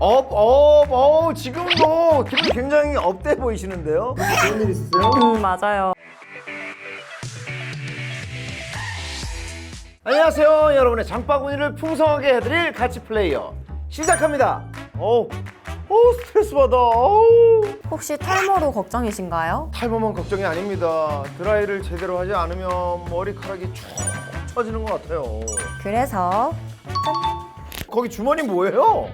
업, 업, 어, 지금도 기분이 굉장히 업돼 보이시는데요? 좋은 일 있으세요? 음, 맞아요. 안녕하세요. 여러분의 장바구니를 풍성하게 해드릴 가치 플레이어 시작합니다. 어우, 어우 스트레스 받아. 어우. 혹시 탈모로 걱정이신가요? 탈모만 걱정이 아닙니다. 드라이를 제대로 하지 않으면 머리카락이 쭉 처지는 것 같아요. 그래서 거기 주머니 뭐예요?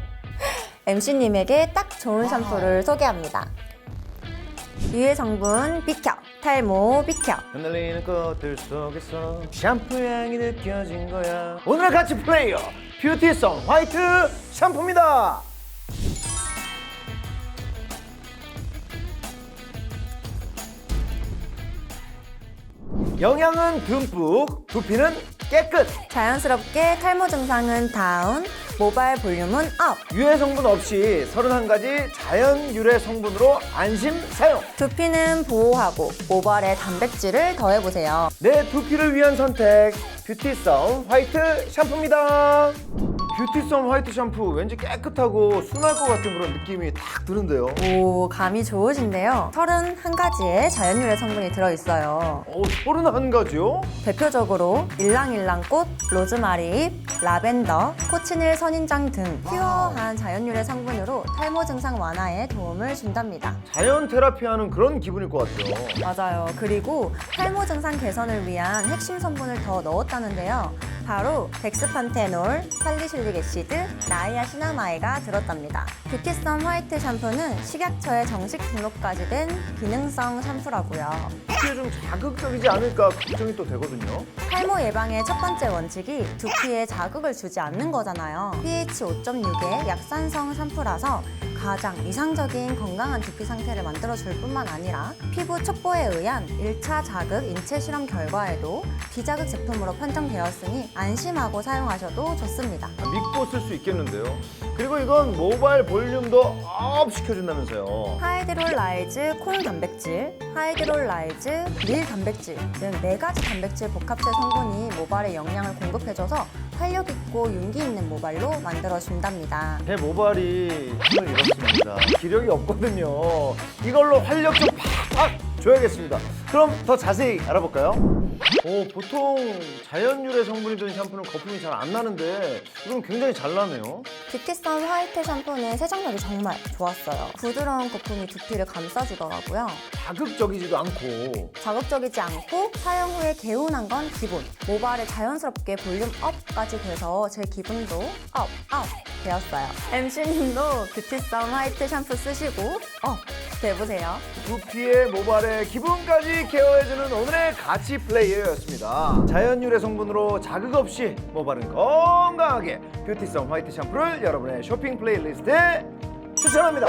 MC님에게 딱 좋은 샴푸를 소개합니다. 유해 성분 비켜, 탈모 비켜. 흩날리는 꽃들 속에서 샴푸 향이 느껴진 거야. 오늘의 가치 플레이어 뷰티성 화이트 샴푸입니다. 영양은 듬뿍, 두피는 깨끗, 자연스럽게 탈모 증상은 다운, 모발 볼륨은 업. 유해 성분 없이 31가지 자연 유래 성분으로 안심 사용. 두피는 보호하고 모발에 단백질을 더해보세요. 내 두피를 위한 선택 뷰티썸 화이트 샴푸입니다 뷰티썸 화이트 샴푸 왠지 깨끗하고 순할 것 같은 그런 느낌이 딱 드는데요 오, 감이 좋으신데요. 31가지의 자연유래 성분이 들어있어요. 오, 31가지요? 대표적으로 일랑일랑꽃, 로즈마리, 라벤더, 코치닐 선인장 등 퓨어한 자연유래 성분으로 탈모 증상 완화에 도움을 준답니다. 자연 테라피하는 그런 기분일 것 같아요 맞아요. 그리고 탈모 증상 개선을 위한 핵심 성분을 더 넣었다는데요. 바로 덱스판테놀, 살리실릭 애시드, 나이아시나마이가 들었답니다. 뷰티썸 화이트 샴푸는 식약처에 정식 등록까지 된 기능성 샴푸라고요. 두피에 좀 자극적이지 않을까 걱정이 또 되거든요 탈모 예방의 첫 번째 원칙이 두피에 자극을 주지 않는 거잖아요. pH 5.6의 약산성 샴푸라서 가장 이상적인 건강한 두피 상태를 만들어줄 뿐만 아니라 피부 촉보에 의한 1차 자극 인체 실험 결과에도 비자극 제품으로 판정되었으니 안심하고 사용하셔도 좋습니다. 아, 믿고 쓸 수 있겠는데요 그리고 이건 모바일 볼륨도 업 시켜준다면서요 하이드롤 라이즈 콩 단백질, 하이드롤 라이즈 밀 단백질 등 네 가지 단백질 복합체 성분이 모발에 영양을 공급해줘서 활력 있고 윤기 있는 모발로 만들어 준답니다. 제 모발이 힘을 잃었습니다. 기력이 없거든요. 이걸로 활력 좀 팍팍 줘야겠습니다. 그럼 더 자세히 알아볼까요? 오, 보통 자연 유래 성분이 든 샴푸는 거품이 잘 안 나는데 이건 굉장히 잘 나네요. 뷰티선 화이트 샴푸는 세정력이 정말 좋았어요. 부드러운 거품이 두피를 감싸주더라고요. 자극적이지도 않고 자극적이지 않고 사용 후에 개운한 건 기본. 모발에 자연스럽게 볼륨 업까지 돼서 제 기분도 업, 업 되었어요. MC님도 뷰티선 화이트 샴푸 쓰시고 업 돼보세요. 두피의 모발의 기분까지 케어해주는 오늘의 가치 플레이어였습니다. 자연 유래 성분으로 자극 없이 모발은 건강하게 뷰티성 화이트 샴푸를 여러분의 쇼핑 플레이리스트에 추천합니다.